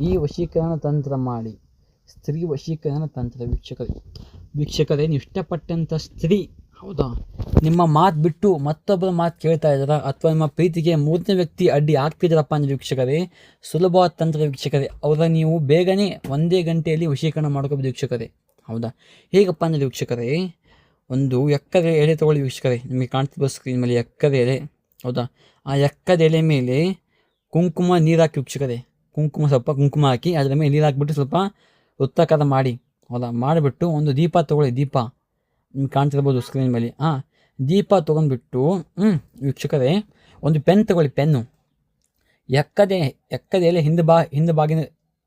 ಈ ವಶೀಕರಣ ತಂತ್ರ ಮಾಡಿ. ಸ್ತ್ರೀ ವಶೀಕರಣ ತಂತ್ರ, ವೀಕ್ಷಕರೇ. ವೀಕ್ಷಕರೇ, ನೀವು ಇಷ್ಟಪಟ್ಟಂಥ ಸ್ತ್ರೀ, ಹೌದಾ? ನಿಮ್ಮ ಮಾತು ಬಿಟ್ಟು ಮತ್ತೊಬ್ಬರ ಮಾತು ಕೇಳ್ತಾ ಇದ್ದಾರ? ಅಥವಾ ನಿಮ್ಮ ಪ್ರೀತಿಗೆ ಮೂರನೇ ವ್ಯಕ್ತಿ ಅಡ್ಡಿ ಆಗ್ತಿದ್ದಾರಪ್ಪ ಅಂದರೆ ವೀಕ್ಷಕರೇ, ಸುಲಭವಾದ ತಂತ್ರ ವೀಕ್ಷಕರೇ. ಅವರ ನೀವು ಬೇಗನೆ ಒಂದೇ ಗಂಟೆಯಲ್ಲಿ ವಶೀಕರಣ ಮಾಡ್ಕೋಬೋದು ವೀಕ್ಷಕರೇ. ಹೌದಾ? ಹೇಗಪ್ಪ ಅಂದರೆ ವೀಕ್ಷಕರೇ, ಒಂದು ಎಕ್ಕರೆ ಎಲೆ ತಗೊಳ್ಳಿ ವೀಕ್ಷಕರೇ. ನಿಮಗೆ ಕಾಣ್ತಿರೋ ಸ್ಕ್ರೀನ್ ಮೇಲೆ ಎಕ್ಕದ ಎಲೆ ಹೌದಾ? ಆ ಎಕ್ಕದ ಎಲೆ ಮೇಲೆ ಕುಂಕುಮ ನೀರು ವೀಕ್ಷಕರೇ. ಕುಂಕುಮ ಸ್ವಲ್ಪ ಕುಂಕುಮ ಹಾಕಿ ಅದರ ಮೇಲೆ ನೀರು ಹಾಕಿಬಿಟ್ಟು ಸ್ವಲ್ಪ ವೃತ್ತಾಕಾರ ಮಾಡಿ. ಹೌದಾ? ಮಾಡಿಬಿಟ್ಟು ಒಂದು ದೀಪ ತೊಗೊಳ್ಳಿ, ದೀಪ. ನಿಮ್ಗೆ ಕಾಣ್ತಿರ್ಬೋದು ಸ್ಕ್ರೀನ್ ಮೇಲೆ ಹಾಂ ದೀಪ ತೊಗೊಂಡ್ಬಿಟ್ಟು ಹ್ಞೂ ವೀಕ್ಷಕರೇ, ಒಂದು ಪೆನ್ ತಗೊಳ್ಳಿ ಪೆನ್ನು ಎಕ್ಕದೆ ಎಕ್ಕದೆಲೆ ಹಿಂದೆ ಬಾ, ಹಿಂದೆ ಬಾಗಿನ,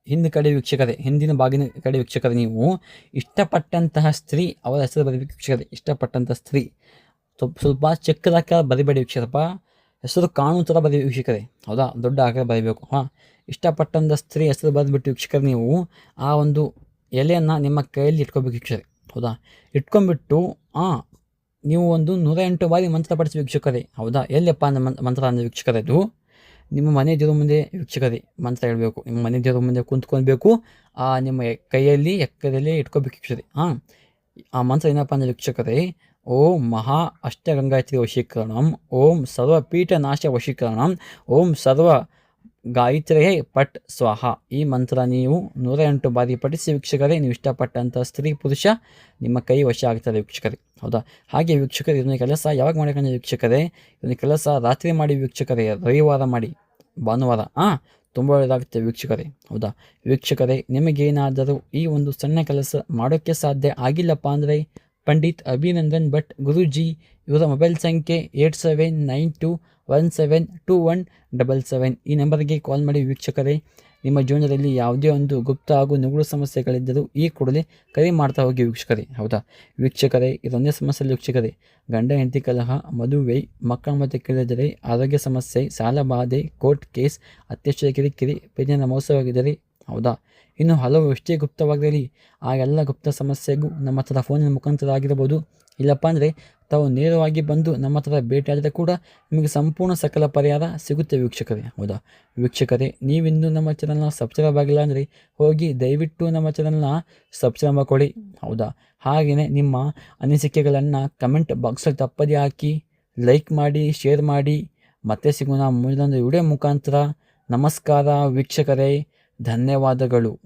ಹಿಂದೆ ಕಡೆ ವೀಕ್ಷಕರೇ, ಹಿಂದಿನ ಬಾಗಿನ ಕಡೆ ವೀಕ್ಷಕರೆ ನೀವು. ಇಷ್ಟಪಟ್ಟಂತಹ ಸ್ತ್ರೀ, ಅವರ ಹೆಸರು ಬರೀಬೇಕು ವೀಕ್ಷಕರೆ, ಇಷ್ಟಪಟ್ಟಂತಹ ಸ್ತ್ರೀ. ಸ್ವಲ್ಪ ಸ್ವಲ್ಪ ಚಿಕ್ಕದಾಕ ಬರಿಬೇಡಿ ವೀಕ್ಷಕರಪ್ಪ ಹೆಸರು ಕಾಣುವ ಥರ ಬರೀ ವೀಕ್ಷಕರೇ. ಹೌದಾ? ದೊಡ್ಡ ಆಕಾರ ಬರೀಬೇಕು. ಹಾಂ? ಇಷ್ಟಪಟ್ಟಂಥ ಸ್ತ್ರೀ ಹೆಸರು ಬರೆದ್ಬಿಟ್ಟು ವೀಕ್ಷಕರು ನೀವು ಆ ಒಂದು ಎಲೆಯನ್ನು ನಿಮ್ಮ ಕೈಯಲ್ಲಿ ಇಟ್ಕೋಬೇಕು ವೀಕ್ಷಕರೇ. ಹೌದಾ? ಇಟ್ಕೊಂಡ್ಬಿಟ್ಟು ಹಾಂ ನೀವು ಒಂದು ನೂರ ಎಂಟು ಬಾರಿ ಮಂತ್ರ ಪಡಿಸಿ ವೀಕ್ಷಕರೇ. ಹೌದಾ? ಎಲ್ಲಿಯಪ್ಪ ಅಂದ ಮಂತ್ರ ಅಂದರೆ ವೀಕ್ಷಕರೇ ನಿಮ್ಮ ಮನೆ ದೇವ್ರ ಮುಂದೆ ವೀಕ್ಷಕರೇ ಮಂತ್ರ ಹೇಳಬೇಕು. ನಿಮ್ಮ ಮನೆ ದೇವ್ರ ಮುಂದೆ ಕುಂತ್ಕೊಳ್ಬೇಕು. ಆ, ನಿಮ್ಮ ಕೈಯಲ್ಲಿ ಎಕ್ಕದಲ್ಲಿ ಇಟ್ಕೋಬೇಕು ವೀಕ್ಷಕರೇ. ಹಾಂ? ಆ ಮಂತ್ರ ಏನಪ್ಪ ಅಂದರೆ ವೀಕ್ಷಕರೇ ಓಂ ಮಹಾ ಅಷ್ಟಗಂಗಾಯತ್ರಿ ವಶೀಕರಣಂ. ಓಂ ಸರ್ವಪೀಠ ನಾಶ ವಶೀಕರಣಂ. ಓಂ ಸರ್ವ ಗಾಯತ್ರಿಯೇ ಪಟ್ ಸ್ವಾಹ. ಈ ಮಂತ್ರ ನೀವು ನೂರ ಎಂಟು ಬಾರಿ ಪಠಿಸಿ ವೀಕ್ಷಕರೇ, ನೀವು ಇಷ್ಟಪಟ್ಟಂಥ ಸ್ತ್ರೀ ಪುರುಷ ನಿಮ್ಮ ಕೈ ವಶ ಆಗ್ತಾರೆ ವೀಕ್ಷಕರೇ. ಹೌದಾ? ಹಾಗೆ ವೀಕ್ಷಕರು ಇದನ್ನ ಕೆಲಸ ಯಾವಾಗ ಮಾಡ್ಕೊಂಡು ವೀಕ್ಷಕರೇ ಇದನ್ನ ಕೆಲಸ ರಾತ್ರಿ ಮಾಡಿ ವೀಕ್ಷಕರೇ, ರವಿವಾರ ಮಾಡಿ, ಭಾನುವಾರ ಹಾಂ ತುಂಬ ಒಳ್ಳೆಯದಾಗುತ್ತೆ ವೀಕ್ಷಕರೇ. ಹೌದಾ? ವೀಕ್ಷಕರೇ ನಿಮಗೇನಾದರೂ ಈ ಒಂದು ಸಣ್ಣ ಕೆಲಸ ಮಾಡೋಕ್ಕೆ ಸಾಧ್ಯ ಆಗಿಲ್ಲಪ್ಪ ಅಂದರೆ ಪಂಡಿತ್ ಅಭಿನಂದನ್ ಭಟ್ ಗುರುಜಿ, ಇವರ ಮೊಬೈಲ್ ಸಂಖ್ಯೆ eight seven nine two one seven two one double seven ಈ ನಂಬರ್ಗೆ ಕಾಲ್ ಮಾಡಿ ವೀಕ್ಷಕರೇ. ನಿಮ್ಮ ಜೀವನದಲ್ಲಿ ಯಾವುದೇ ಒಂದು ಗುಪ್ತ ಹಾಗೂ ನುಗುಳು ಸಮಸ್ಯೆಗಳಿದ್ದರೂ ಈ ಕೂಡಲೇ ಕರೆ ಮಾಡ್ತಾ ಹೋಗಿ ವೀಕ್ಷಕರೇ. ಹೌದಾ? ವೀಕ್ಷಕರೇ, ಇದೊಂದೇ ಸಮಸ್ಯೆ ವೀಕ್ಷಕರೇ. ಗಂಡ, ಹೆಂಡತಿ ಕಲಹ, ಮದುವೆ, ಮಕ್ಕಳ ಮತ್ತು ಕೇಳಿದರೆ ಆರೋಗ್ಯ ಸಮಸ್ಯೆ, ಸಾಲ ಬಾಧೆ, ಕೋರ್ಟ್ ಕೇಸ್ ಅತ್ಯಕ್ಷ ಕಿರಿಕಿರಿ ಪೇಜಿನ ಮೋಸವಾಗಿದ್ದರೆ ಹೌದಾ? ಇನ್ನು ಹಲವು ಎಷ್ಟೇ ಗುಪ್ತವಾಗಿರಲಿ ಆ ಎಲ್ಲ ಗುಪ್ತ ಸಮಸ್ಯೆಗೂ ನಮ್ಮ ಹತ್ರ ಫೋನಿನ ಮುಖಾಂತರ ಆಗಿರಬಹುದು ಇಲ್ಲಪ್ಪ ಅಂದರೆ ತಾವು ನೇರವಾಗಿ ಬಂದು ನಮ್ಮ ಹತ್ರ ಭೇಟಿಯಾದರೆ ಕೂಡ ನಿಮಗೆ ಸಂಪೂರ್ಣ ಸಕಲ ಪರಿಹಾರ ಸಿಗುತ್ತೆ ವೀಕ್ಷಕರೇ. ಹೌದಾ? ವೀಕ್ಷಕರೇ ನೀವಿಂದು ನಮ್ಮ ಚಾನಲ್ನ ಸಬ್ಸ್ಕ್ರೈಬ್ ಆಗಿಲ್ಲ ಅಂದರೆ ಹೋಗಿ ದಯವಿಟ್ಟು ನಮ್ಮ ಚಾನಲ್ನ ಸಬ್ಸ್ಕ್ರೈಬ್ ಮಾಡಿಕೊಳ್ಳಿ. ಹೌದಾ? ಹಾಗೆಯೇ ನಿಮ್ಮ ಅನಿಸಿಕೆಗಳನ್ನು ಕಮೆಂಟ್ ಬಾಕ್ಸಲ್ಲಿ ತಪ್ಪದೇ ಹಾಕಿ ಲೈಕ್ ಮಾಡಿ ಶೇರ್ ಮಾಡಿ. ಮತ್ತೆ ಸಿಗೋಣ ಮುಂದೊಂದು ವಿಡಿಯೋ ಮುಖಾಂತರ. ನಮಸ್ಕಾರ ವೀಕ್ಷಕರೇ. ಧನ್ಯವಾದಗಳು.